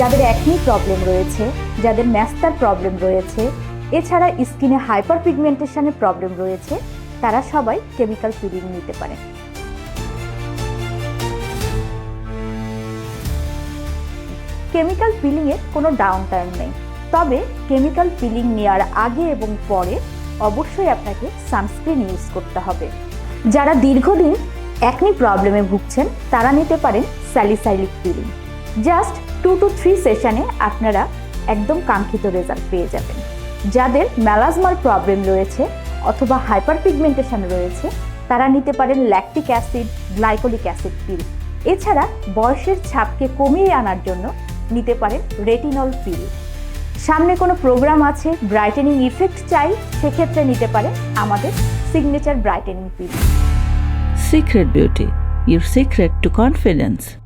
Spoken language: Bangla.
যাদের একনি প্রবলেম রয়েছে, যাদের ম্যাস্তার প্রবলেম রয়েছে, এছাড়া স্কিনে হাইপার পিগমেন্টেশনের প্রবলেম রয়েছে, তারা সবাই কেমিক্যাল পিলিং নিতে পারে। কেমিক্যাল পিলিংয়ের কোনো ডাউন টাইম নেই। তবে কেমিক্যাল পিলিং নেওয়ার আগে এবং পরে অবশ্যই আপনাকে সানস্ক্রিন ইউজ করতে হবে। যারা দীর্ঘদিন একনি প্রবলেমে ভুগছেন, তারা নিতে পারেন salicylic peeling just two to three সেশনে আপনারা একদম কাঙ্ক্ষিত রেজাল্ট পেয়ে যাবেন। যাদের ম্যালাজমার প্রবলেম রয়েছে অথবা হাইপার পিগমেন্টেশন রয়েছে, তারা নিতে পারেন lactic acid glycolic acid peel এছাড়া বয়সের ছাপকে কমিয়ে আনার জন্য নিতে পারেন রেটিনল পিল সামনে কোনো প্রোগ্রাম আছে ব্রাইটেনিং ইফেক্ট চাই, সেক্ষেত্রে নিতে পারেন আমাদের signature brightening peel secret beauty your secret to confidence.